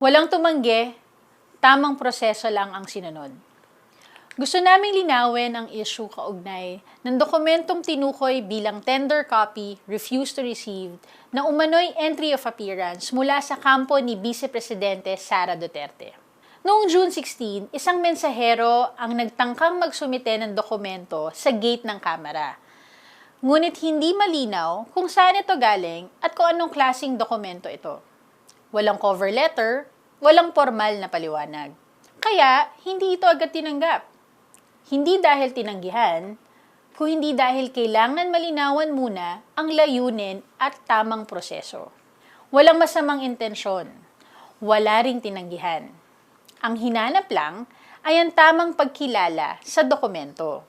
Walang tumanggi, tamang proseso lang ang sinunod. Gusto naming linawin ang issue kaugnay ng dokumentong tinukoy bilang tender copy, refused to receive, na umano'y entry of appearance mula sa kampo ni Vice Presidente Sara Duterte. Noong June 16, isang mensahero ang nagtangkang magsumite ng dokumento sa gate ng Kamara. Ngunit hindi malinaw kung saan ito galing at kung anong klasing dokumento ito. Walang cover letter, walang formal na paliwanag. Kaya, hindi ito agad tinanggap. Hindi dahil tinanggihan, kung hindi dahil kailangan malinawan muna ang layunin at tamang proseso. Walang masamang intensyon. Wala ring tinanggihan. Ang hinanap lang ay ang tamang pagkilala sa dokumento.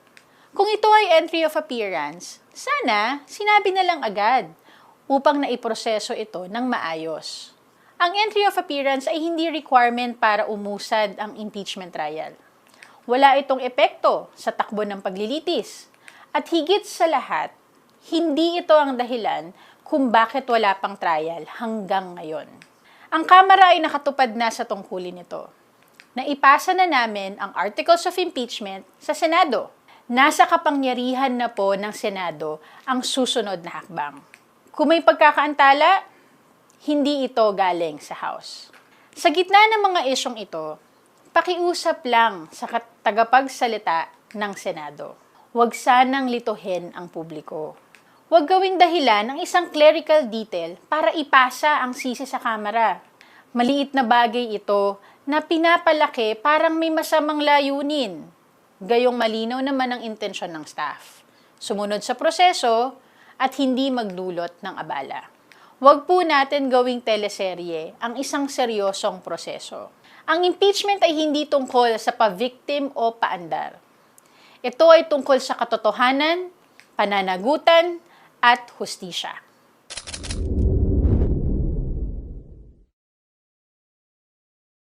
Kung ito ay entry of appearance, sana sinabi na lang agad upang naiproseso ito ng maayos. Ang entry of appearance ay hindi requirement para umusad ang impeachment trial. Wala itong epekto sa takbo ng paglilitis. At higit sa lahat, hindi ito ang dahilan kung bakit wala pang trial hanggang ngayon. Ang Kamara ay nakatupad na sa tungkulin nito. Naipasa na namin ang Articles of Impeachment sa Senado. Nasa kapangyarihan na po ng Senado ang susunod na hakbang. Kung may pagkakaantala, hindi ito galing sa House. Sa gitna ng mga isyong ito, pakiusap lang sa tagapagsalita ng Senado. Huwag sanang lituhin ang publiko. Huwag gawing dahilan ang isang clerical detail para ipasa ang sisi sa Kamara. Maliit na bagay ito na pinapalaki parang may masamang layunin. Gayong malinaw naman ang intensyon ng staff. Sumunod sa proseso at hindi magdulot ng abala. Huwag po natin gawing teleserye ang isang seryosong proseso. Ang impeachment ay hindi tungkol sa pa-victim o paandar. Ito ay tungkol sa katotohanan, pananagutan, at hustisya.